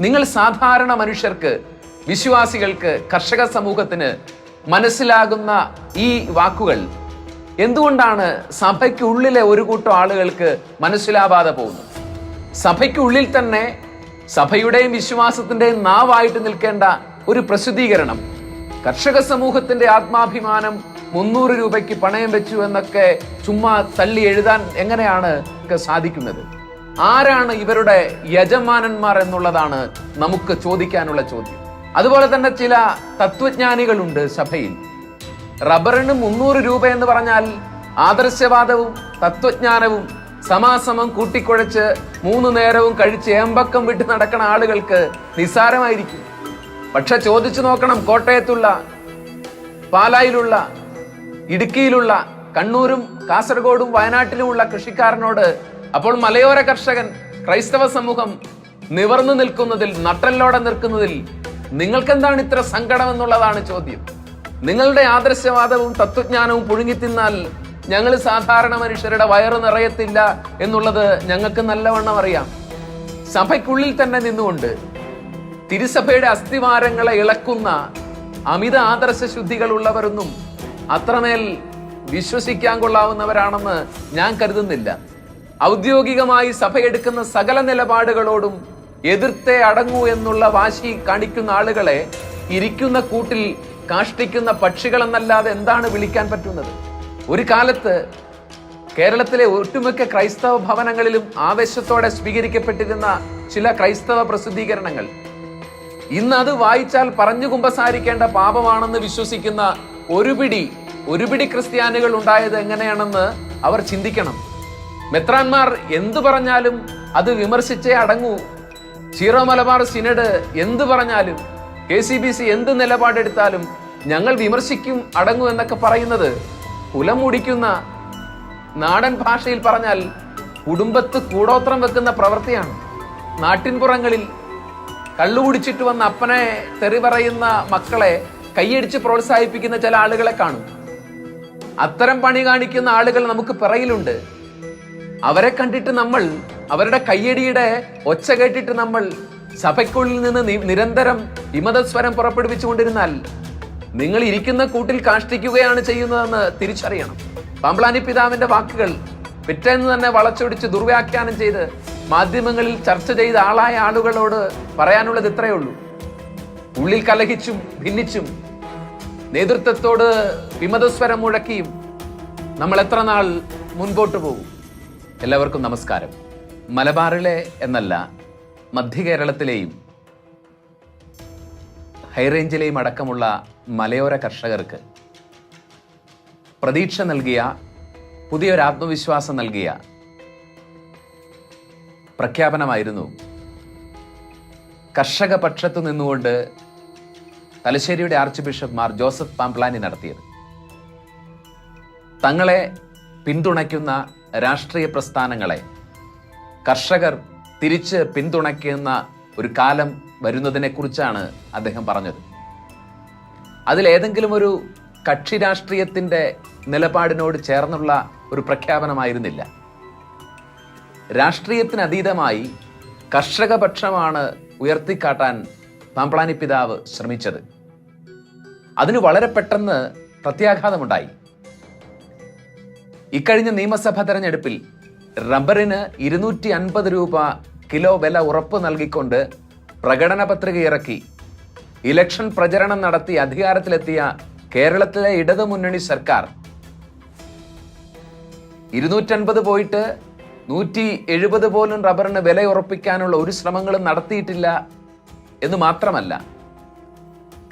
നിങ്ങൾ സാധാരണ മനുഷ്യർക്ക് വിശ്വാസികൾക്ക് കർഷക സമൂഹത്തിന് മനസ്സിലാകുന്ന ഈ വാക്കുകൾ എന്തുകൊണ്ടാണ് സഭയ്ക്കുള്ളിലെ ഒരു കൂട്ടം ആളുകൾക്ക് മനസ്സിലാവാതെ പോകുന്നത്? സഭയ്ക്കുള്ളിൽ തന്നെ സഭയുടെയും വിശ്വാസത്തിന്റെയും നാവായിട്ട് നിൽക്കേണ്ട ഒരു പ്രസിദ്ധീകരണം കർഷക സമൂഹത്തിന്റെ ആത്മാഭിമാനം മുന്നൂറ് രൂപയ്ക്ക് പണയം വെച്ചു എന്നൊക്കെ ചുമ്മാ തള്ളി എഴുതാൻ എങ്ങനെയാണ് സാധിക്കുന്നത്? ആരാണ് ഇവരുടെ യജമാനന്മാർ എന്നുള്ളതാണ് നമുക്ക് ചോദിക്കാനുള്ള ചോദ്യം. അതുപോലെ തന്നെ ചില തത്വജ്ഞാനികളുണ്ട് സഭയിൽ. റബ്ബറിന് മുന്നൂറ് രൂപ എന്ന് പറഞ്ഞാൽ ആദർശവാദവും തത്വജ്ഞാനവും സമാസമം കൂട്ടിക്കുഴച്ച് മൂന്ന് നേരവും കഴിച്ച് ഏമ്പക്കം വിട്ട് നടക്കുന്ന ആളുകൾക്ക് നിസ്സാരമായിരിക്കും. പക്ഷെ ചോദിച്ചു നോക്കണം കോട്ടയത്തുള്ള പാലായിലുള്ള ഇടുക്കിയിലുള്ള കണ്ണൂരും കാസർഗോഡും വയനാട്ടിലുമുള്ള കൃഷിക്കാരനോട് അപ്പോൾ മലയോര കർഷകൻ ക്രൈസ്തവ സമൂഹം നിവർന്നു നിൽക്കുന്നതിൽ നട്ടല്ലോടെ നിൽക്കുന്നതിൽ നിങ്ങൾക്കെന്താണ് ഇത്ര സങ്കടം എന്നുള്ളതാണ് ചോദ്യം. നിങ്ങളുടെ ആദർശവാദവും തത്വജ്ഞാനവും പുഴുങ്ങി തിന്നാൽ ഞങ്ങൾ സാധാരണ മനുഷ്യരുടെ വയറ് നിറയത്തില്ല എന്നുള്ളത് ഞങ്ങൾക്ക് നല്ലവണ്ണം അറിയാം. സഭയ്ക്കുള്ളിൽ തന്നെ നിന്നുകൊണ്ട് തിരുസഭയുടെ അസ്ഥിവാരങ്ങളെ ഇളക്കുന്ന അമിത ആദർശ ശുദ്ധികൾ ഉള്ളവരൊന്നും അത്രമേൽ വിശ്വസിക്കാൻ കൊള്ളാവുന്നവരാണെന്ന് ഞാൻ കരുതുന്നില്ല. ഔദ്യോഗികമായി സഭയെടുക്കുന്ന സകല നിലപാടുകളോടും എതിർത്തെ അടങ്ങൂ എന്നുള്ള വാശി കാണിക്കുന്ന ആളുകളെ ഇരിക്കുന്ന കൂട്ടിൽ കാഷ്ടിക്കുന്ന പക്ഷികളെന്നല്ലാതെ എന്താണ് വിളിക്കാൻ പറ്റുന്നത്? ഒരു കാലത്ത് കേരളത്തിലെ ഒട്ടുമിക്ക ക്രൈസ്തവ ഭവനങ്ങളിലും ആവേശത്തോടെ സ്വീകരിക്കപ്പെട്ടിരുന്ന ചില ക്രൈസ്തവ പ്രസിദ്ധീകരണങ്ങൾ. ഇന്ന് അത് വായിച്ചാൽ പറഞ്ഞു കുമ്പസാരിക്കേണ്ട പാപമാണെന്ന് വിശ്വസിക്കുന്ന ഒരുപിടി ഒരുപിടി ക്രിസ്ത്യാനികൾ ഉണ്ടായത് എങ്ങനെയാണെന്ന് അവർ ചിന്തിക്കണം. മെത്രാന്മാർ എന്തു പറഞ്ഞാലും അത് വിമർശിച്ചേ അടങ്ങൂ. സീറോ മലബാർ സിനഡ് എന്തു പറഞ്ഞാലും കെ സി ബി സി എന്ത് നിലപാടെടുത്താലും ഞങ്ങൾ വിമർശിക്കും അടങ്ങൂ എന്നൊക്കെ പറയുന്നത് കുലം മുടിക്കുന്ന നാടൻ ഭാഷയിൽ പറഞ്ഞാൽ കുടുംബത്ത് കൂടോത്രം വെക്കുന്ന പ്രവൃത്തിയാണ്. നാട്ടിൻപുറങ്ങളിൽ കള്ളുകുടിച്ചിട്ട് വന്ന അപ്പനെ തെറി പറയുന്ന മക്കളെ കൈയടിച്ച് പ്രോത്സാഹിപ്പിക്കുന്ന ചില ആളുകളെ കാണും. അത്തരം പണി കാണിക്കുന്ന ആളുകൾ നമുക്ക് പിറയിലുണ്ട് അവരെ കണ്ടിട്ട് നമ്മൾ അവരുടെ കയ്യടിയുടെ ഒച്ച കേട്ടിട്ട് നമ്മൾ സഭയ്ക്കുള്ളിൽ നിന്ന് നിരന്തരം വിമതസ്വരം പുറപ്പെടുവിച്ചുകൊണ്ടിരുന്നാൽ നിങ്ങൾ ഇരിക്കുന്ന കൂട്ടിൽ കാഷ്ടിക്കുകയാണ് ചെയ്യുന്നതെന്ന് തിരിച്ചറിയണം. പാമ്പ്ലാനി പിതാവിന്റെ വാക്കുകൾ പിറ്റേന്ന് തന്നെ വളച്ചൊടിച്ച് ദുർവ്യാഖ്യാനം ചെയ്ത് മാധ്യമങ്ങളിൽ ചർച്ച ചെയ്ത ആളായ ആളുകളോട് പറയാനുള്ളത് ഇത്രയേ ഉള്ളൂ. ഉള്ളിൽ കലഹിച്ചും ഭിന്നിച്ചും നേതൃത്വത്തോട് വിമതസ്വരം മുഴക്കിയും നമ്മൾ എത്ര നാൾ മുൻപോട്ട് പോകും? എല്ലാവർക്കും നമസ്കാരം. മലബാറിലെ എന്നല്ല മധ്യ കേരളത്തിലെയും ഹൈറേഞ്ചിലെയും അടക്കമുള്ള മലയോര കർഷകർക്ക് പ്രതീക്ഷ നൽകിയ പുതിയൊരു ആത്മവിശ്വാസം നൽകിയ പ്രഖ്യാപനമായിരുന്നു കർഷക പക്ഷത്തു നിന്നുകൊണ്ട് തലശ്ശേരിയുടെ arch bishop Mar Joseph Pamplany നടത്തിയത്. തങ്ങളെ പിന്തുണയ്ക്കുന്ന രാഷ്ട്രീയ പ്രസ്ഥാനങ്ങളെ കർഷകർ തിരിച്ച് പിന്തുണയ്ക്കുന്ന ഒരു കാലം വരുന്നതിനെക്കുറിച്ചാണ് അദ്ദേഹം പറഞ്ഞത്. അതിലേതെങ്കിലും ഒരു കക്ഷി രാഷ്ട്രീയത്തിന്റെ നിലപാടിനോട് ചേർന്നുള്ള ഒരു പ്രഖ്യാപനമായിരുന്നില്ല. രാഷ്ട്രീയത്തിനതീതമായി കർഷകപക്ഷമാണ് ഉയർത്തിക്കാട്ടാൻ പാമ്പ്ളാനി പിതാവ് ശ്രമിച്ചത്. അതിന് വളരെ പെട്ടെന്ന് പ്രത്യാഘാതമുണ്ടായി. ഇക്കഴിഞ്ഞ നിയമസഭാ തെരഞ്ഞെടുപ്പിൽ റബ്ബറിന് ഇരുന്നൂറ്റി അൻപത് രൂപ കിലോ വില ഉറപ്പ് നൽകിക്കൊണ്ട് പ്രകടന പത്രിക ഇറക്കി. ഇലക്ഷൻ പ്രചരണം നടത്തി അധികാരത്തിലെത്തിയ കേരളത്തിലെ ഇടതുമുന്നണി സർക്കാർ. ഇരുന്നൂറ്റൻപത് പോയിട്ട് നൂറ്റി എഴുപത് പോലും റബ്ബറിന് വില ഉറപ്പിക്കാനുള്ള ഒരു ശ്രമങ്ങളും നടത്തിയിട്ടില്ല എന്ന് മാത്രമല്ല.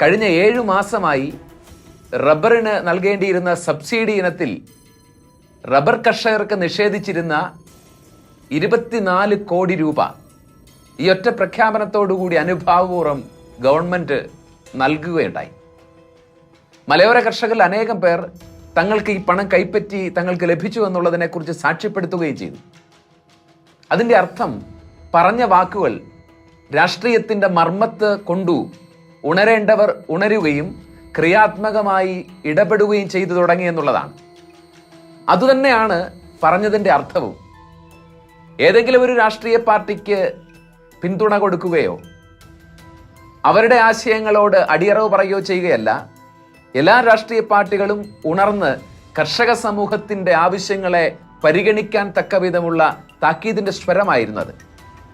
കഴിഞ്ഞ ഏഴു മാസമായി റബ്ബറിന് നൽകേണ്ടിയിരുന്ന സബ്സിഡി ഇനത്തിൽ റബ്ബർ കർഷകർക്ക് നിഷേധിച്ചിരുന്ന ഇരുപത്തിനാല് കോടി രൂപ ഈ ഒറ്റ പ്രഖ്യാപനത്തോടുകൂടി അനുഭാവപൂർവം ഗവൺമെന്റ് നൽകുകയുണ്ടായി. മലയോര കർഷകരിൽ അനേകം പേർ തങ്ങൾക്ക് ഈ പണം കൈപ്പറ്റി തങ്ങൾക്ക് ലഭിച്ചു എന്നുള്ളതിനെക്കുറിച്ച് സാക്ഷ്യപ്പെടുത്തുകയും ചെയ്തു. അതിന്റെ അർത്ഥം പറഞ്ഞ വാക്കുകൾ രാഷ്ട്രീയത്തിന്റെ മർമ്മത്ത് കൊണ്ടു ഉണരേണ്ടവർ ഉണരുകയും ക്രിയാത്മകമായി ഇടപെടുകയും ചെയ്തു തുടങ്ങി എന്നുള്ളതാണ്. അതുതന്നെയാണ് പറഞ്ഞതിന്റെ അർത്ഥവും. ഏതെങ്കിലും ഒരു രാഷ്ട്രീയ പാർട്ടിക്ക് പിന്തുണ കൊടുക്കുകയോ അവരുടെ ആശയങ്ങളോട് അടിയറവ് പറയുകയോ ചെയ്യുകയല്ല എല്ലാ രാഷ്ട്രീയ പാർട്ടികളും ഉണർന്ന് കർഷക സമൂഹത്തിന്റെ ആവശ്യങ്ങളെ പരിഗണിക്കാൻ തക്ക വിധമുള്ള താക്കീതിന്റെ സ്വരമായിരുന്നത്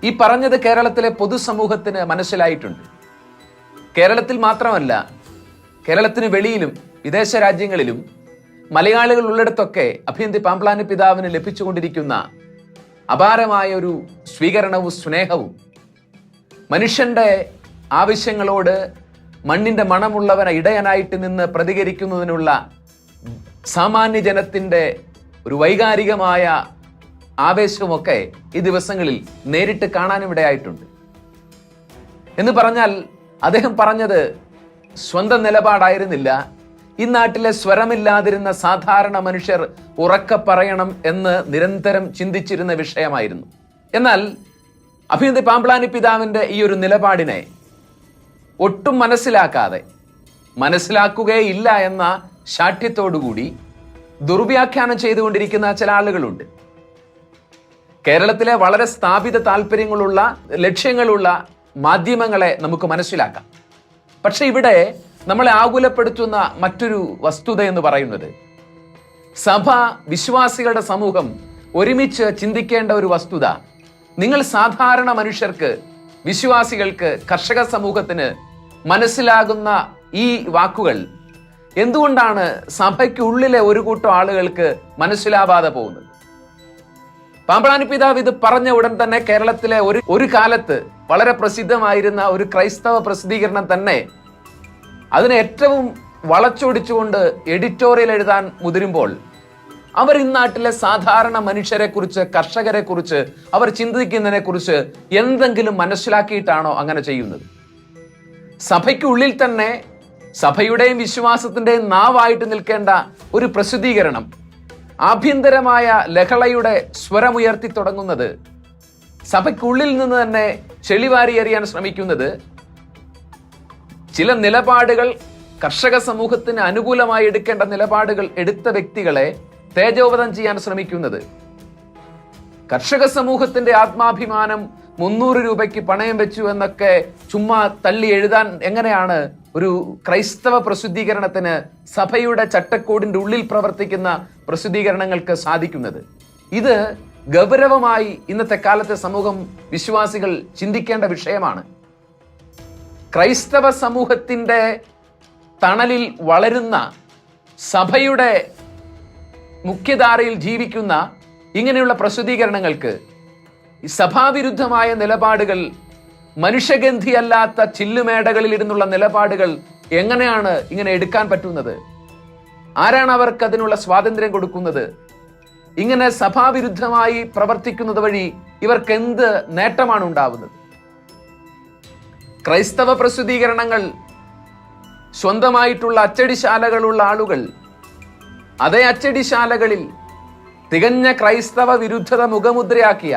ഈ പറഞ്ഞത് കേരളത്തിലെ പൊതുസമൂഹത്തിന് മനസ്സിലായിട്ടുണ്ട്. കേരളത്തിൽ മാത്രമല്ല കേരളത്തിന് വെളിയിലും വിദേശ രാജ്യങ്ങളിലും മലയാളികൾ ഉള്ളിടത്തൊക്കെ അഭിയന്തി പാമ്പ്ലാനി പിതാവിന് ലഭിച്ചുകൊണ്ടിരിക്കുന്ന അപാരമായ ഒരു സ്വീകരണവും സ്നേഹവും മനുഷ്യന്റെ ആവശ്യങ്ങളോട് മണ്ണിന്റെ മണമുള്ളവനെ ഇടയനായിട്ട് നിന്ന് പ്രതികരിക്കുന്നതിനുള്ള സാമാന്യ ജനത്തിന്റെ ഒരു വൈകാരികമായ ആവേശവുമൊക്കെ ഈ ദിവസങ്ങളിൽ നേരിട്ട് കാണാനും ഇടയായിട്ടുണ്ട്. എന്ന് പറഞ്ഞാൽ അദ്ദേഹം പറഞ്ഞത് സ്വന്തം നിലപാടായിരുന്നില്ല. ഈ നാട്ടിലെ സ്വരമില്ലാതിരുന്ന സാധാരണ മനുഷ്യർ ഉറക്കെ പറയണം എന്ന് നിരന്തരം ചിന്തിച്ചിരുന്ന വിഷയമായിരുന്നു. എന്നാൽ അഭിനന്ദി പാമ്പ്ലാനി പിതാവിന്റെ ഈ ഒരു നിലപാടിനെ ഒട്ടും മനസ്സിലാക്കാതെ മനസ്സിലാക്കുകയില്ല എന്ന ശാഠ്യത്തോടുകൂടി ദുർവ്യാഖ്യാനം ചെയ്തുകൊണ്ടിരിക്കുന്ന ചില ആളുകളുണ്ട്. കേരളത്തിലെ വളരെ സ്ഥാപിത താല്പര്യങ്ങളുള്ള ലക്ഷ്യങ്ങളുള്ള മാധ്യമങ്ങളെ നമുക്ക് മനസ്സിലാക്കാം. പക്ഷെ ഇവിടെ നമ്മളെ ആകുലപ്പെടുത്തുന്ന മറ്റൊരു വസ്തുത എന്ന് പറയുന്നത് സഭ വിശ്വാസികളുടെ സമൂഹം ഒരുമിച്ച് ചിന്തിക്കേണ്ട ഒരു വസ്തുത. നിങ്ങൾ സാധാരണ മനുഷ്യർക്ക് വിശ്വാസികൾക്ക് കർഷക സമൂഹത്തിന് മനസ്സിലാകുന്ന ഈ വാക്കുകൾ എന്തുകൊണ്ടാണ് സഭയ്ക്കുള്ളിലെ ഒരു കൂട്ടം ആളുകൾക്ക് മനസ്സിലാവാതെ പോകുന്നത്? പാമ്പളാനി പിതാവ് ഇത് പറഞ്ഞ ഉടൻ തന്നെ കേരളത്തിലെ ഒരു ഒരു കാലത്ത് വളരെ പ്രസിദ്ധമായിരുന്ന ഒരു ക്രൈസ്തവ പ്രസിദ്ധീകരണം തന്നെ അതിനെ ഏറ്റവും വളച്ചൊടിച്ചുകൊണ്ട് എഡിറ്റോറിയൽ എഴുതാൻ മുതിരുമ്പോൾ അവർ ഇന്നാട്ടിലെ സാധാരണ മനുഷ്യരെ കുറിച്ച് കർഷകരെ കുറിച്ച് അവർ ചിന്തിക്കുന്നതിനെ കുറിച്ച് എന്തെങ്കിലും മനസ്സിലാക്കിയിട്ടാണോ അങ്ങനെ ചെയ്യുന്നത്? സഭയ്ക്കുള്ളിൽ തന്നെ സഭയുടെയും വിശ്വാസത്തിന്റെയും നാവായിട്ട് നിൽക്കേണ്ട ഒരു പ്രസിദ്ധീകരണം ആഭ്യന്തരമായ ലഹളയുടെ സ്വരമുയർത്തി തുടങ്ങുന്നത് സഭയ്ക്കുള്ളിൽ നിന്ന് തന്നെ ചെളിവാരി ശ്രമിക്കുന്നത് ചില നിലപാടുകൾ കർഷക സമൂഹത്തിന് അനുകൂലമായി എടുക്കേണ്ട നിലപാടുകൾ എടുത്ത വ്യക്തികളെ തേജോവധം ചെയ്യാൻ ശ്രമിക്കുന്നത്. കർഷക സമൂഹത്തിന്റെ ആത്മാഭിമാനം മുന്നൂറ് രൂപയ്ക്ക് പണയം വെച്ചു എന്നൊക്കെ ചുമ്മാ തള്ളി എഴുതാൻ എങ്ങനെയാണ് ഒരു ക്രൈസ്തവ പ്രസിദ്ധീകരണത്തിന് സഭയുടെ ചട്ടക്കൂടിന്റെ ഉള്ളിൽ പ്രവർത്തിക്കുന്ന പ്രസിദ്ധീകരണങ്ങൾക്ക് സാധിക്കുന്നത്? ഇത് ഗൗരവമായി ഇന്നത്തെ കാലത്തെ സമൂഹം വിശ്വാസികൾ ചിന്തിക്കേണ്ട വിഷയമാണ്. ക്രൈസ്തവ സമൂഹത്തിന്റെ തണലിൽ വളരുന്ന സഭയുടെ മുഖ്യധാരയിൽ ജീവിക്കുന്ന ഇങ്ങനെയുള്ള പ്രസിദ്ധീകരണങ്ങൾക്ക് സഭാവിരുദ്ധമായ നിലപാടുകൾ മനുഷ്യഗന്ധിയല്ലാത്ത ചില്ലുമേടകളിൽ ഇരുന്നുള്ള നിലപാടുകൾ എങ്ങനെയാണ് ഇങ്ങനെ എടുക്കാൻ പറ്റുന്നത്? ആരാണ് അവർക്ക് അതിനുള്ള സ്വാതന്ത്ര്യം കൊടുക്കുന്നത്? ഇങ്ങനെ സഭാവിരുദ്ധമായി പ്രവർത്തിക്കുന്നത് വഴി ഇവർക്ക് എന്ത് നേട്ടമാണ് ഉണ്ടാവുന്നത്? ക്രൈസ്തവ പ്രസിദ്ധീകരണങ്ങൾ സ്വന്തമായിട്ടുള്ള അച്ചടിശാലകളുള്ള ആളുകൾ അതേ അച്ചടിശാലകളിൽ തികഞ്ഞ ക്രൈസ്തവ വിരുദ്ധത മുഖമുദ്രയാക്കിയ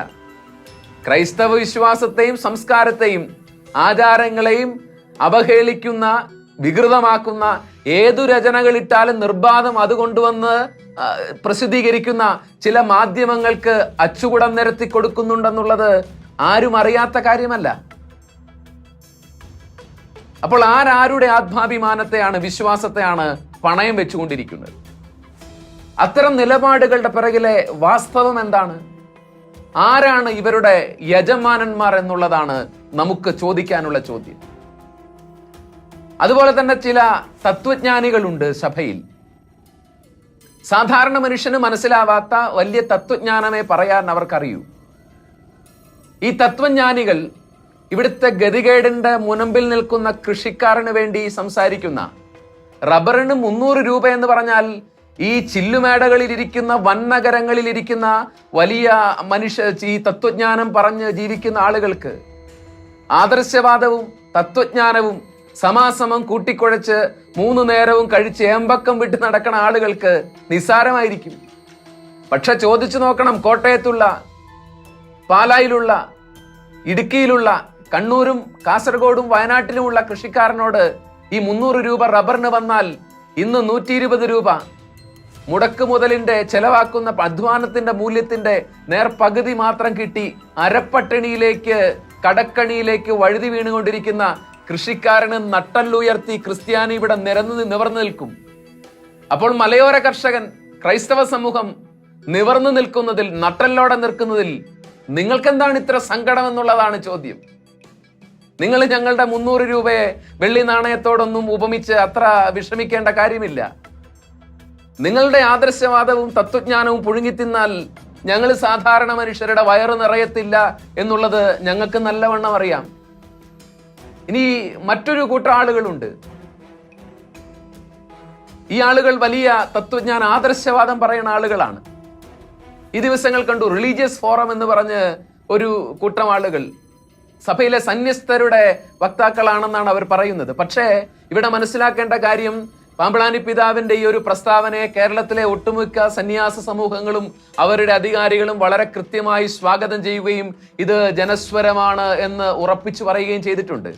ക്രൈസ്തവ വിശ്വാസത്തെയും സംസ്കാരത്തെയും ആചാരങ്ങളെയും അവഹേളിക്കുന്ന വികൃതമാക്കുന്ന ഏതു രചനകളിട്ടാലും നിർബാധം അത് കൊണ്ടുവന്ന് പ്രസിദ്ധീകരിക്കുന്ന ചില മാധ്യമങ്ങൾക്ക് അച്ചുകൂടം നിരത്തി കൊടുക്കുന്നുണ്ടെന്നുള്ളത് ആരും അറിയാത്ത കാര്യമല്ല. അപ്പോൾ ആരാരുടെ ആത്മാഭിമാനത്തെയാണ് വിശ്വാസത്തെയാണ് പണയം വെച്ചുകൊണ്ടിരിക്കുന്നത്? അത്തരം നിലപാടുകളുടെ പിറകിലെ വാസ്തവം എന്താണ്? ആരാണ് ഇവരുടെ യജമാനന്മാർ എന്നുള്ളതാണ് നമുക്ക് ചോദിക്കാനുള്ള ചോദ്യം. അതുപോലെ തന്നെ ചില തത്വജ്ഞാനികളുണ്ട് സഭയിൽ. സാധാരണ മനുഷ്യന് മനസ്സിലാവാത്ത വലിയ തത്വജ്ഞാനമേ പറയാൻ അവർക്കറിയൂ. ഈ തത്വജ്ഞാനികൾ ഇവിടുത്തെ ഗതികേടിന്റെ മുനമ്പിൽ നിൽക്കുന്ന കൃഷിക്കാരന് വേണ്ടി സംസാരിക്കുന്ന റബ്ബറിന് മുന്നൂറ് രൂപ എന്ന് പറഞ്ഞാൽ ഈ ചില്ലുമേടകളിൽ ഇരിക്കുന്ന വന്നഗരങ്ങളിൽ ഇരിക്കുന്ന വലിയ മനുഷ്യ ഈ തത്വജ്ഞാനം പറഞ്ഞ് ജീവിക്കുന്ന ആളുകൾക്ക് ആദർശവാദവും തത്വജ്ഞാനവും സമാസമം കൂട്ടിക്കുഴച്ച് മൂന്ന് നേരവും കഴിച്ച് ഏമ്പക്കം വിട്ട് നടക്കുന്ന ആളുകൾക്ക് നിസ്സാരമായിരിക്കും. പക്ഷെ ചോദിച്ചു നോക്കണം കോട്ടയത്തുള്ള പാലായിലുള്ള ഇടുക്കിയിലുള്ള കണ്ണൂരും കാസർഗോഡും വയനാട്ടിലുമുള്ള കൃഷിക്കാരനോട് ഈ മുന്നൂറ് രൂപ റബ്ബറിന് വന്നാൽ ഇന്ന് നൂറ്റി ഇരുപത് രൂപ. മുടക്ക് മുതലിന്റെ ചെലവാക്കുന്ന അധ്വാനത്തിന്റെ മൂല്യത്തിന്റെ നേർ പകുതി മാത്രം കിട്ടി അരപ്പട്ടിണിയിലേക്ക് കടക്കണിയിലേക്ക് വഴുതി വീണുകൊണ്ടിരിക്കുന്ന കൃഷിക്കാരന് നട്ടല്ലുയർത്തി ക്രിസ്ത്യാനി ഇവിടെ നിരന്ന് നിവർന്നു നിൽക്കും. അപ്പോൾ മലയോര കർഷകൻ ക്രൈസ്തവ സമൂഹം നിവർന്നു നിൽക്കുന്നതിൽ നട്ടല്ലോടെ നിൽക്കുന്നതിൽ നിങ്ങൾക്കെന്താണ് ഇത്ര സങ്കടം എന്നുള്ളതാണ് ചോദ്യം. നിങ്ങൾ ഞങ്ങളുടെ മുന്നൂറ് രൂപയെ വെള്ളി നാണയത്തോടൊന്നും ഉപമിച്ച് അത്ര വിഷമിക്കേണ്ട കാര്യമില്ല. നിങ്ങളുടെ ആദർശവാദവും തത്വജ്ഞാനവും പുഴുങ്ങിത്തിന്നാൽ ഞങ്ങൾ സാധാരണ മനുഷ്യരുടെ വയറ് നിറയത്തില്ല എന്നുള്ളത് ഞങ്ങൾക്ക് നല്ലവണ്ണം അറിയാം. ഇനി മറ്റൊരു കൂട്ടം ആളുകളുണ്ട് ഈ ആളുകൾ വലിയ തത്വജ്ഞാന ആദർശവാദം പറയുന്ന ആളുകളാണ്. ഈ ദിവസങ്ങൾ കണ്ടു റിലീജിയസ് ഫോറം എന്ന് പറഞ്ഞ് ഒരു കൂട്ടം ആളുകൾ. സഭയിലെ സന്യസ്തരുടെ വക്താക്കളാണെന്നാണ് അവർ പറയുന്നത്. പക്ഷേ ഇവിടെ മനസ്സിലാക്കേണ്ട കാര്യം പാമ്പളാനി പിതാവിന്റെ ഈ ഒരു പ്രസ്താവനയെ കേരളത്തിലെ ഒട്ടുമിക്ക സന്യാസ സമൂഹങ്ങളും അവരുടെ അധികാരികളും വളരെ കൃത്യമായി സ്വാഗതം ചെയ്യുകയും ഇത് ജനസ്വരമാണ് എന്ന് ഉറപ്പിച്ചു പറയുകയും ചെയ്തിട്ടുണ്ട്.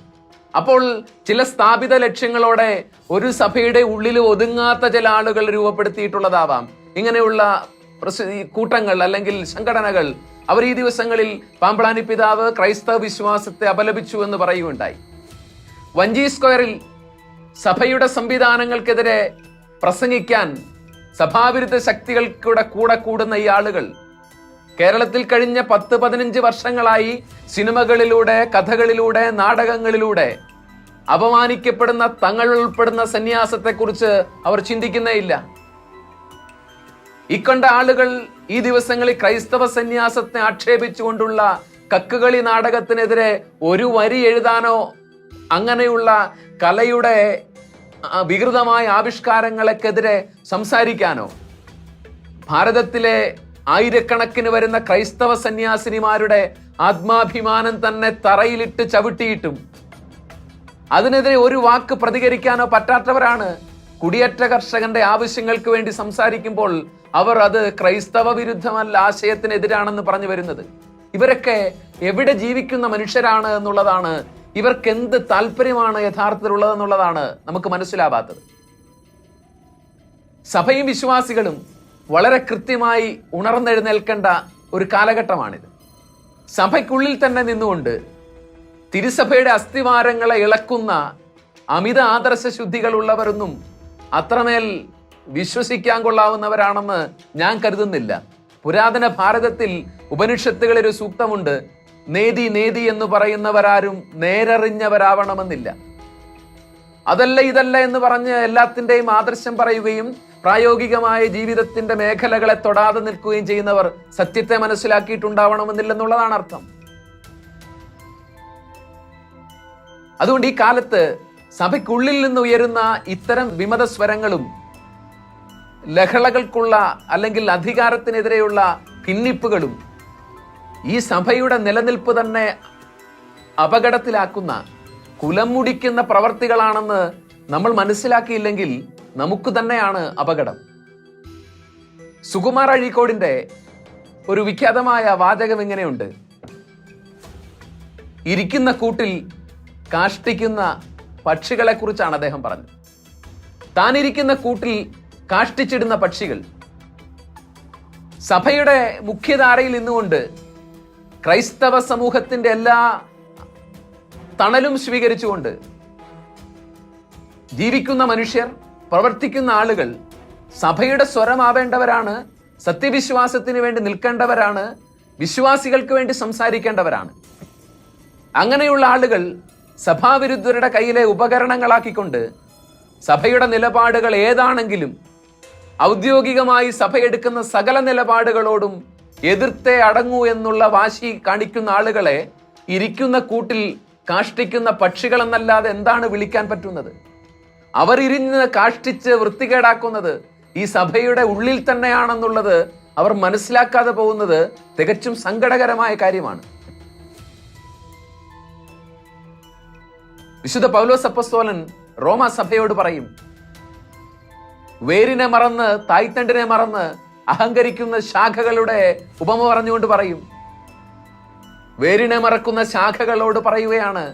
അപ്പോൾ ചില സ്ഥാപിത ലക്ഷ്യങ്ങളോടെ ഒരു സഭയുടെ ഉള്ളിൽ ഒതുങ്ങാത്ത ചില ആളുകൾ രൂപപ്പെടുത്തിയിട്ടുള്ളതാവാം. ഇങ്ങനെയുള്ള കൂട്ടങ്ങൾ അല്ലെങ്കിൽ സംഘടനകൾ അവർ ഈ ദിവസങ്ങളിൽ പാമ്പളാനി പിതാവ് ക്രൈസ്തവ വിശ്വാസത്തെ അപലപിച്ചു എന്ന് പറയുകയുണ്ടായി. വഞ്ചി സ്ക്വയറിൽ സഭയുടെ സംവിധാനങ്ങൾക്കെതിരെ പ്രസംഗിക്കാൻ സഭാവിരുദ്ധ ശക്തികൾക്കൂടെ കൂടെ കൂടുന്ന ഈ ആളുകൾ കേരളത്തിൽ കഴിഞ്ഞ പത്ത് പതിനഞ്ച് വർഷങ്ങളായി സിനിമകളിലൂടെ കഥകളിലൂടെ നാടകങ്ങളിലൂടെ അപമാനിക്കപ്പെടുന്ന തങ്ങൾ ഉൾപ്പെടുന്ന സന്യാസത്തെക്കുറിച്ച് അവർ ചിന്തിക്കുന്നേയില്ല ഇക്കണ്ട ആളുകൾ ഈ ദിവസങ്ങളിൽ ക്രൈസ്തവ സന്യാസത്തെ ആക്ഷേപിച്ചുകൊണ്ടുള്ള കക്കുകളി നാടകത്തിനെതിരെ ഒരു വരി എഴുതാനോ അങ്ങനെയുള്ള കലയുടെ വികൃതമായ ആവിഷ്കാരങ്ങൾക്കെതിരെ സംസാരിക്കാനോ? ഭാരതത്തിലെ ആയിരക്കണക്കിന് വരുന്ന ക്രൈസ്തവ സന്യാസിനിമാരുടെ ആത്മാഭിമാനം തന്നെ തറയിലിട്ട് ചവിട്ടിയിട്ടും അതിനെതിരെ ഒരു വാക്ക് പ്രതികരിക്കാനോ പറ്റാത്തവരാണ് കുടിയേറ്റ കർഷകന്റെ ആവശ്യങ്ങൾക്ക് വേണ്ടി സംസാരിക്കുമ്പോൾ അവർ അത് ക്രൈസ്തവ വിരുദ്ധമല്ല ആശയത്തിനെതിരാണെന്ന് പറഞ്ഞു വരുന്നത്. ഇവരൊക്കെ എവിടെ ജീവിക്കുന്ന മനുഷ്യരാണ് എന്നുള്ളതാണ് ഇവർക്ക് എന്ത് താല്പര്യമാണ് യഥാർത്ഥത്തിലുള്ളതെന്നുള്ളതാണ് നമുക്ക് മനസ്സിലാവാത്തത്. സഭയും വിശ്വാസികളും വളരെ കൃത്യമായി ഉണർന്നെഴുന്നേൽക്കേണ്ട ഒരു കാലഘട്ടമാണിത്. സഭയ്ക്കുള്ളിൽ തന്നെ നിന്നുകൊണ്ട് തിരുസഭയുടെ അസ്ഥിവാരങ്ങളെ ഇളക്കുന്ന അമിത ആദർശ ശുദ്ധികളുള്ളവരൊന്നും അത്രമേൽ വിശ്വസിക്കാൻ കൊള്ളാവുന്നവരാണെന്ന് ഞാൻ കരുതുന്നില്ല. പുരാതന ഭാരതത്തിൽ ഉപനിഷത്തുകളിൽ ഒരു സൂക്തമുണ്ട് നേതി നേതി എന്ന് പറയുന്നവരാരും നേരറിഞ്ഞവരാവണമെന്നില്ല. അതല്ല ഇതല്ല എന്ന് പറഞ്ഞ് എല്ലാത്തിന്റെയും ആദർശം പറയുകയും പ്രായോഗികമായ ജീവിതത്തിന്റെ മേഖലകളെ തൊടാതെ നിൽക്കുകയും ചെയ്യുന്നവർ സത്യത്തെ മനസ്സിലാക്കിയിട്ടുണ്ടാവണമെന്നില്ലെന്നുള്ളതാണ് അർത്ഥം. അതുകൊണ്ട് ഈ കാലത്ത് സഭയ്ക്കുള്ളിൽ നിന്ന് ഉയരുന്ന ഇത്തരം വിമത സ്വരങ്ങളും ലഹളകൾക്കുള്ള അല്ലെങ്കിൽ അധികാരത്തിനെതിരെയുള്ള ഭിന്നിപ്പുകളും ഈ സഭയുടെ നിലനിൽപ്പ് തന്നെ അപകടത്തിലാക്കുന്ന കുലം മുടിക്കുന്ന പ്രവർത്തികളാണെന്ന് നമ്മൾ മനസ്സിലാക്കിയില്ലെങ്കിൽ നമുക്ക് തന്നെയാണ് അപകടം. സുകുമാർ അഴീക്കോടിന്റെ ഒരു വിഖ്യാതമായ വാചകം ഇങ്ങനെയുണ്ട്. ഇരിക്കുന്ന കൂട്ടിൽ കാഷ്ടിക്കുന്ന പക്ഷികളെ കുറിച്ചാണ് അദ്ദേഹം പറഞ്ഞത്. താനിരിക്കുന്ന കൂട്ടിൽ കാഷ്ടിച്ചിടുന്ന പക്ഷികൾ സഭയുടെ മുഖ്യധാരയിൽ നിന്നുകൊണ്ട് ക്രൈസ്തവ സമൂഹത്തിന്റെ എല്ലാ തണലും സ്വീകരിച്ചുകൊണ്ട് ജീവിക്കുന്ന മനുഷ്യർ പ്രവർത്തിക്കുന്ന ആളുകൾ സഭയുടെ സ്വരമാവേണ്ടവരാണ് സത്യവിശ്വാസത്തിന് വേണ്ടി നിൽക്കേണ്ടവരാണ് വിശ്വാസികൾക്ക് വേണ്ടി സംസാരിക്കേണ്ടവരാണ്. അങ്ങനെയുള്ള ആളുകൾ സഭാവിരുദ്ധരുടെ കയ്യിലെ ഉപകരണങ്ങളാക്കിക്കൊണ്ട് സഭയുടെ നിലപാടുകൾ ഏതാണെങ്കിലും ഔദ്യോഗികമായി സഭയെടുക്കുന്ന സകല നിലപാടുകളോടും എതിർത്തേ അടങ്ങൂ എന്നുള്ള വാശി കാണിക്കുന്ന ആളുകളെ ഇരിക്കുന്ന കൂട്ടിൽ കാഷ്ടിക്കുന്ന പക്ഷികളെന്നല്ലാതെ എന്താണ് വിളിക്കാൻ പറ്റുന്നത്? അവർ ഇരിഞ്ഞ് കാഷ്ടിച്ച് വൃത്തികേടാക്കുന്നത് ഈ സഭയുടെ ഉള്ളിൽ തന്നെയാണെന്നുള്ളത് അവർ മനസ്സിലാക്കാതെ പോകുന്നത് തികച്ചും സങ്കടകരമായ കാര്യമാണ്. വിശുദ്ധ പൗലോസ് അപ്പസ്തോലൻ റോമ സഭയോട് പറയും വേരിനെ മറന്ന് തായ്തണ്ടിനെ മറന്ന് അഹങ്കരിക്കുന്ന ശാഖകളുടെ ഉപമ പറഞ്ഞുകൊണ്ട് പറയും. വേരിനെ മറക്കുന്ന ശാഖകളോട് പറയുകയാണ്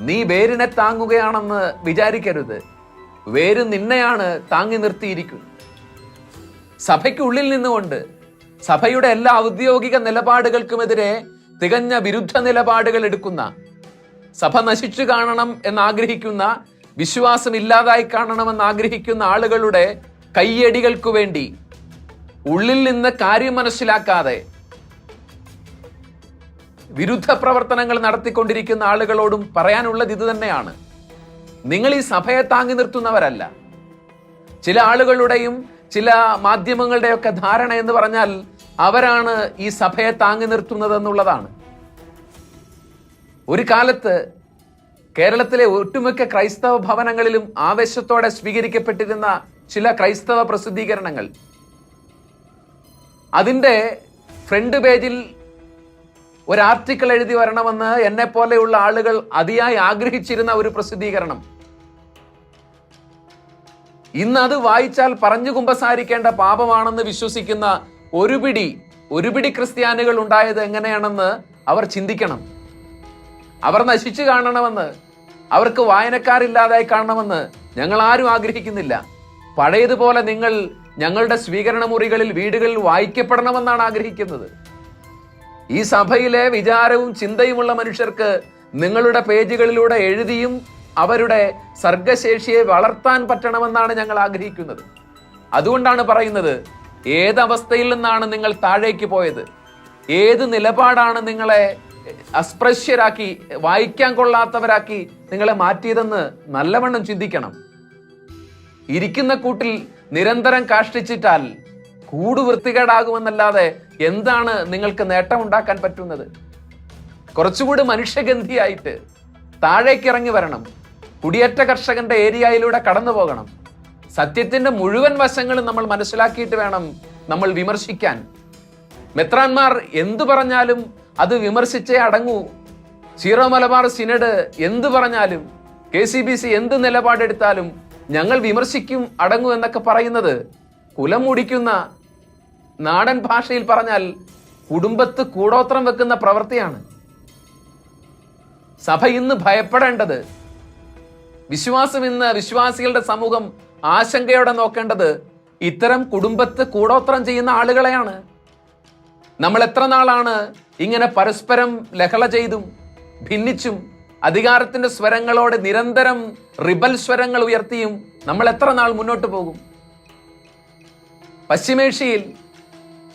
നീ വേരിനെ താങ്ങുകയാണെന്ന് വിചാരിക്കരുത്. വേര് നിന്നെയാണ് താങ്ങി നിർത്തിയിരിക്കുന്നത്. സഭയ്ക്കുള്ളിൽ നിന്നുകൊണ്ട് സഭയുടെ എല്ലാ ഔദ്യോഗിക നിലപാടുകൾക്കുമെതിരെ തികഞ്ഞ വിരുദ്ധ നിലപാടുകൾ എടുക്കുന്ന സഭ നശിച്ചു കാണണം എന്നാഗ്രഹിക്കുന്ന വിശ്വാസം ഇല്ലാതായി കാണണമെന്ന് ആഗ്രഹിക്കുന്ന ആളുകളുടെ കയ്യടികൾക്കു വേണ്ടി ഉള്ളിൽ നിന്ന് കാര്യം മനസ്സിലാക്കാതെ വിരുദ്ധ പ്രവർത്തനങ്ങൾ നടത്തിക്കൊണ്ടിരിക്കുന്ന ആളുകളോടും പറയാനുള്ളത് ഇത് തന്നെയാണ്. നിങ്ങൾ ഈ സഭയെ താങ്ങി നിർത്തുന്നവരല്ല. ചില ആളുകളുടെയും ചില മാധ്യമങ്ങളുടെയൊക്കെ ധാരണ എന്ന് പറഞ്ഞാൽ അവരാണ് ഈ സഭയെ താങ്ങി നിർത്തുന്നത് എന്നുള്ളതാണ് ഒരു കാലത്ത് കേരളത്തിലെ ഒട്ടുമിക്ക ക്രൈസ്തവ ഭവനങ്ങളിലും ആവേശത്തോടെ സ്വീകരിക്കപ്പെട്ടിരുന്ന ചില ക്രൈസ്തവ പ്രസിദ്ധീകരണങ്ങൾ. അതിന്റെ ഫ്രണ്ട് പേജിൽ ഒരു ആർട്ടിക്കിൾ എഴുതി വരണമെന്ന് എന്നെ പോലെയുള്ള ആളുകൾ അതിയായി ആഗ്രഹിച്ചിരുന്ന ഒരു പ്രസിദ്ധീകരണം. ഇന്ന് അത് വായിച്ചാൽ പറഞ്ഞു കുമ്പസാരിക്കേണ്ട പാപമാണെന്ന് വിശ്വസിക്കുന്ന ഒരുപിടി ഒരുപിടി ക്രിസ്ത്യാനികൾ ഉണ്ടായത് എങ്ങനെയാണെന്ന് അവർ ചിന്തിക്കണം. അവർ നശിച്ചു കാണണമെന്ന് അവർക്ക് വായനക്കാരില്ലാതായി കാണണമെന്ന് ഞങ്ങൾ ആരും ആഗ്രഹിക്കുന്നില്ല. പഴയതുപോലെ നിങ്ങൾ ഞങ്ങളുടെ സ്വീകരണ മുറികളിൽ വീടുകളിൽ വായിക്കപ്പെടണമെന്നാണ് ആഗ്രഹിക്കുന്നത്. ഈ സഭയിലെ വിചാരവും ചിന്തയുമുള്ള മനുഷ്യർക്ക് നിങ്ങളുടെ പേജുകളിലൂടെ എഴുതിയും അവരുടെ സർഗശേഷിയെ വളർത്താൻ പറ്റണമെന്നാണ് ഞങ്ങൾ ആഗ്രഹിക്കുന്നത്. അതുകൊണ്ടാണ് പറയുന്നത് ഏതവസ്ഥയിൽ നിന്നാണ് നിങ്ങൾ താഴേക്ക് പോയത്? ഏത് നിലപാടാണ് നിങ്ങളെ അസ്പൃശ്യരാക്കി വായിക്കാൻ കൊള്ളാത്തവരാക്കി നിങ്ങളെ മാറ്റിയതെന്ന് നല്ലവണ്ണം ചിന്തിക്കണം. ഇരിക്കുന്ന കൂട്ടിൽ നിരന്തരം കാഷ്ടിച്ചിട്ടാൽ കൂട് വൃത്തികേടാകുമെന്നല്ലാതെ എന്താണ് നിങ്ങൾക്ക് നേട്ടമുണ്ടാക്കാൻ പറ്റുന്നത്? കുറച്ചുകൂടി മനുഷ്യഗന്ധിയായിട്ട് താഴേക്ക് ഇറങ്ങി വരണം. കുടിയേറ്റ കർഷകന്റെ ഏരിയയിലൂടെ കടന്നു പോകണം. സത്യത്തിന്റെ മുഴുവൻ വശങ്ങളും നമ്മൾ മനസ്സിലാക്കിയിട്ട് വേണം നമ്മൾ വിമർശിക്കാൻ. മെത്രാന്മാർ എന്തു പറഞ്ഞാലും അത് വിമർശിച്ചേ അടങ്ങൂ. സീറോ മലബാർ സിനഡ് എന്ത് പറഞ്ഞാലും കെ സി ബി സി എന്ത് നിലപാടെടുത്താലും ഞങ്ങൾ വിമർശിക്കും അടങ്ങൂ എന്നൊക്കെ പറയുന്നത് കുലം മുടിക്കുന്ന നാടൻ ഭാഷയിൽ പറഞ്ഞാൽ കുടുംബത്ത് കൂടോത്രം വെക്കുന്ന പ്രവൃത്തിയാണ്. സഭ ഇന്ന് ഭയപ്പെടേണ്ടത് വിശ്വാസം ഇന്ന് വിശ്വാസികളുടെ സമൂഹം ആശങ്കയോടെ നോക്കേണ്ടത് ഇത്തരം കുടുംബത്ത് കൂടോത്രം ചെയ്യുന്ന ആളുകളെയാണ്. നമ്മൾ എത്ര നാളാണ് ഇങ്ങനെ പരസ്പരം ലഹള ചെയ്തും ഭിന്നിച്ചും അധികാരത്തിന്റെ സ്വരങ്ങളോട് നിരന്തരം റിബൽ സ്വരങ്ങൾ ഉയർത്തിയും നമ്മൾ എത്ര നാൾ മുന്നോട്ട് പോകും? പശ്ചിമേഷ്യയിൽ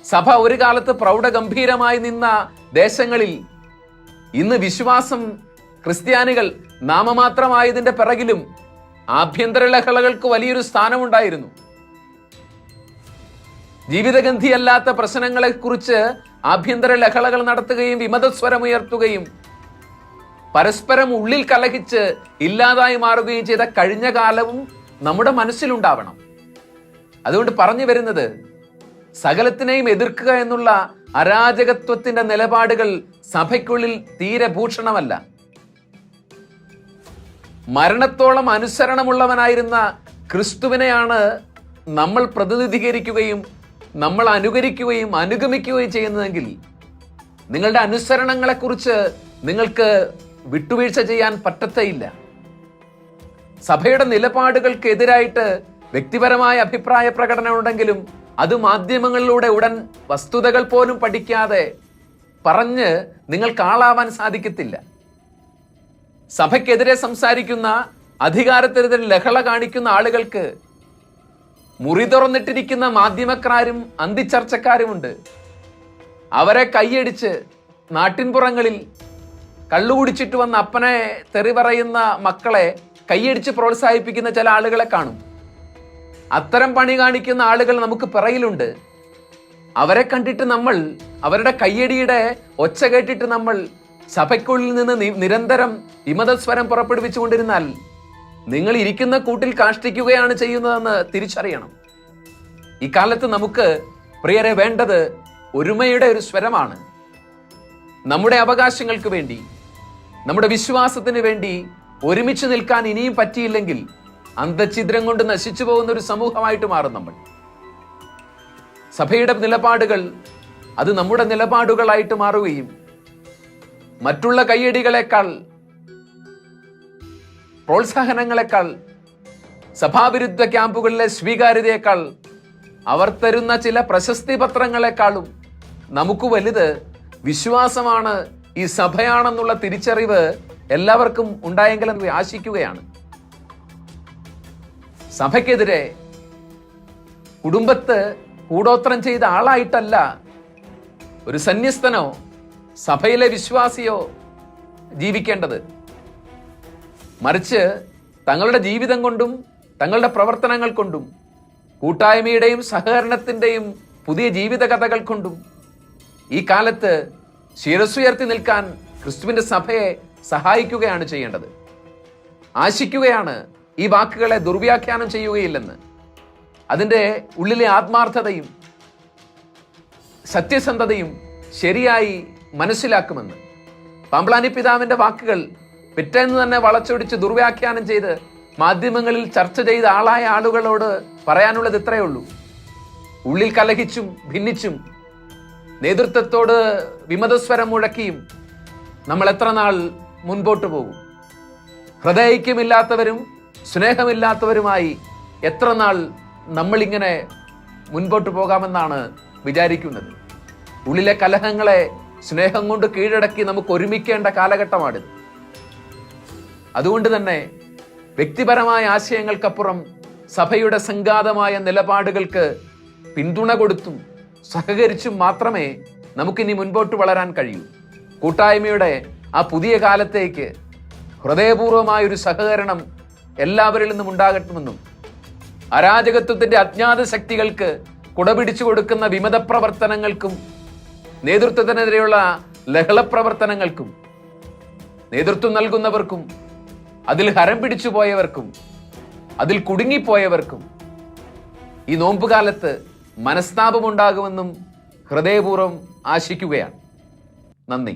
സഭ ഒരു കാലത്ത് പ്രൗഢഗംഭീരമായി നിന്ന ദേശങ്ങളിൽ ഇന്ന് വിശ്വാസം ക്രിസ്ത്യാനികൾ നാമമാത്രമായതിന്റെ പിറകിലും ആഭ്യന്തര ലഹളകൾക്ക് വലിയൊരു സ്ഥാനമുണ്ടായിരുന്നു. ജീവിതഗന്ധിയല്ലാത്ത പ്രശ്നങ്ങളെക്കുറിച്ച് ആഭ്യന്തര ലഹളകൾ നടത്തുകയും വിമതസ്വരമുയർത്തുകയും പരസ്പരം ഉള്ളിൽ കലഹിച്ച് ഇല്ലാതായി മാറുകയും ചെയ്ത കഴിഞ്ഞ കാലവും നമ്മുടെ മനസ്സിലുണ്ടാവണം. അതുകൊണ്ട് പറഞ്ഞു വരുന്നത് സകലത്തിനെയും എതിർക്കുക എന്നുള്ള അരാജകത്വത്തിന്റെ നിലപാടുകൾ സഭയ്ക്കുള്ളിൽ തീരെ ഭൂഷണമല്ല. മരണത്തോളം അനുസരണമുള്ളവനായിരുന്ന ക്രിസ്തുവിനെയാണ് നമ്മൾ പ്രതിനിധീകരിക്കുകയും നമ്മൾ അനുകരിക്കുകയും അനുഗമിക്കുകയും ചെയ്യുന്നതെങ്കിൽ നിങ്ങളുടെ അനുസരണങ്ങളെക്കുറിച്ച് നിങ്ങൾക്ക് വിട്ടുവീഴ്ച ചെയ്യാൻ പറ്റത്തേയില്ല. സഭയുടെ നിലപാടുകൾക്കെതിരായിട്ട് വ്യക്തിപരമായ അഭിപ്രായ പ്രകടനം ഉണ്ടെങ്കിലും അത് മാധ്യമങ്ങളിലൂടെ ഉടൻ വസ്തുതകൾ പോലും പഠിക്കാതെ പറഞ്ഞ് നിങ്ങൾക്ക് ആളാവാൻ സാധിക്കത്തില്ല. സഭയ്ക്കെതിരെ സംസാരിക്കുന്ന അധികാരത്തിനെതിരെ ലഹള കാണിക്കുന്ന ആളുകൾക്ക് മുറി തുറന്നിട്ടിരിക്കുന്ന മാധ്യമക്കാരും അന്തിച്ചർച്ചക്കാരുമുണ്ട് അവരെ കൈയടിച്ച് നാട്ടിൻപുറങ്ങളിൽ കള്ളുകുടിച്ചിട്ട് വന്ന അപ്പനെ തെറി പറയുന്ന മക്കളെ കൈയടിച്ച് പ്രോത്സാഹിപ്പിക്കുന്ന ചില ആളുകളെ കാണും. അത്തരം പണി കാണിക്കുന്ന ആളുകൾ നമുക്ക് പിറയിലുണ്ട് അവരെ കണ്ടിട്ട് നമ്മൾ അവരുടെ കയ്യടിയുടെ ഒച്ച കേട്ടിട്ട് നമ്മൾ സഭയ്ക്കുള്ളിൽ നിന്ന് നിരന്തരം വിമതസ്വരം പുറപ്പെടുവിച്ചുകൊണ്ടിരുന്നാൽ നിങ്ങൾ ഇരിക്കുന്ന കൂട്ടിൽ കാഷ്ടിക്കുകയാണ് ചെയ്യുന്നതെന്ന് തിരിച്ചറിയണം. ഇക്കാലത്ത് നമുക്ക് പ്രിയരെ വേണ്ടത് ഒരുമയുടെ ഒരു സ്വരമാണ്. നമ്മുടെ അവകാശങ്ങൾക്ക് വേണ്ടി നമ്മുടെ വിശ്വാസത്തിന് വേണ്ടി ഒരുമിച്ച് നിൽക്കാൻ ഇനിയും പറ്റിയില്ലെങ്കിൽ അന്തഛിദ്രം കൊണ്ട് നശിച്ചു പോകുന്ന ഒരു സമൂഹമായിട്ട് മാറും നമ്മൾ. സഭയുടെ നിലപാടുകൾ അത് നമ്മുടെ നിലപാടുകളായിട്ട് മാറുകയും മറ്റുള്ള കയ്യടികളെക്കാൾ പ്രോത്സാഹനങ്ങളെക്കാൾ സഭാവിരുദ്ധ ക്യാമ്പുകളിലെ സ്വീകാര്യതയേക്കാൾ അവർ തരുന്ന ചില പ്രശസ്തി പത്രങ്ങളെക്കാളും നമുക്ക് വലുത് വിശ്വാസമാണ് ഈ സഭയാണെന്നുള്ള തിരിച്ചറിവ് എല്ലാവർക്കും ഉണ്ടായെങ്കിലും ആശിക്കുകയാണ്. സഭയ്ക്കെതിരെ കുടുംബത്ത് കൂടോത്രം ചെയ്ത ആളായിട്ടല്ല ഒരു സന്യസ്തനോ സഭയിലെ വിശ്വാസിയോ ജീവിക്കേണ്ടത്. മറിച്ച് തങ്ങളുടെ ജീവിതം കൊണ്ടും തങ്ങളുടെ പ്രവർത്തനങ്ങൾ കൊണ്ടും കൂട്ടായ്മയുടെയും സഹകരണത്തിന്റെയും പുതിയ ജീവിത കഥകൾ കൊണ്ടും ഈ കാലത്ത് ശിരസ്സുയർത്തി നിൽക്കാൻ ക്രിസ്തുവിന്റെ സഭയെ സഹായിക്കുകയാണ് ചെയ്യേണ്ടത്. ആശിക്കുകയാണ് ഈ വാക്കുകളെ ദുർവ്യാഖ്യാനം ചെയ്യുകയില്ലെന്ന്. അതിന്റെ ഉള്ളിലെ ആത്മാർത്ഥതയും സത്യസന്ധതയും ശരിയായി മനസ്സിലാക്കുമെന്ന്. പാമ്പ്ലാനി പിതാവിന്റെ വാക്കുകൾ പിറ്റേന്ന് തന്നെ വളച്ചൊടിച്ച് ദുർവ്യാഖ്യാനം ചെയ്ത് മാധ്യമങ്ങളിൽ ചർച്ച ചെയ്ത ആളായ ആളുകളോട് പറയാനുള്ളത് ഇത്രയേ ഉള്ളൂ ഉള്ളിൽ കലഹിച്ചും ഭിന്നിച്ചും നേതൃത്വത്തോട് വിമതസ്വരം മുഴക്കിയും നമ്മൾ എത്ര നാൾ മുൻപോട്ട് പോകും? ഹൃദയൈക്യമില്ലാത്തവരും സ്നേഹമില്ലാത്തവരുമായി എത്ര നാൾ നമ്മളിങ്ങനെ മുൻപോട്ട് പോകാമെന്നാണ് വിചാരിക്കുന്നത്? ഉള്ളിലെ കലഹങ്ങളെ സ്നേഹം കൊണ്ട് കീഴടക്കി നമുക്ക് ഒരുമിക്കേണ്ട കാലഘട്ടമാണിത്. അതുകൊണ്ട് തന്നെ വ്യക്തിപരമായ ആശയങ്ങൾക്കപ്പുറം സഭയുടെ സംഘാതമായ നിലപാടുകൾക്ക് പിന്തുണ കൊടുത്തും സഹകരിച്ചും മാത്രമേ നമുക്കിനി മുൻപോട്ട് വളരാൻ കഴിയൂ. കൂട്ടായ്മയുടെ ആ പുതിയ കാലത്തേക്ക് ഹൃദയപൂർവമായ ഒരു സഹകരണം എല്ലാവരിൽ നിന്നും ഉണ്ടാകട്ടുമെന്നും അരാജകത്വത്തിന്റെ അജ്ഞാത ശക്തികൾക്ക് കുടപിടിച്ചു കൊടുക്കുന്ന വിമത പ്രവർത്തനങ്ങൾക്കും നേതൃത്വത്തിനെതിരെയുള്ള ലഹളപ്രവർത്തനങ്ങൾക്കും നേതൃത്വം നൽകുന്നവർക്കും അതിൽ ഹരം പിടിച്ചു പോയവർക്കും അതിൽ കുടുങ്ങിപ്പോയവർക്കും ഈ നോമ്പുകാലത്ത് മനസ്താപമുണ്ടാകുമെന്നും ഹൃദയപൂർവം ആശിക്കുകയാണ്. നന്ദി.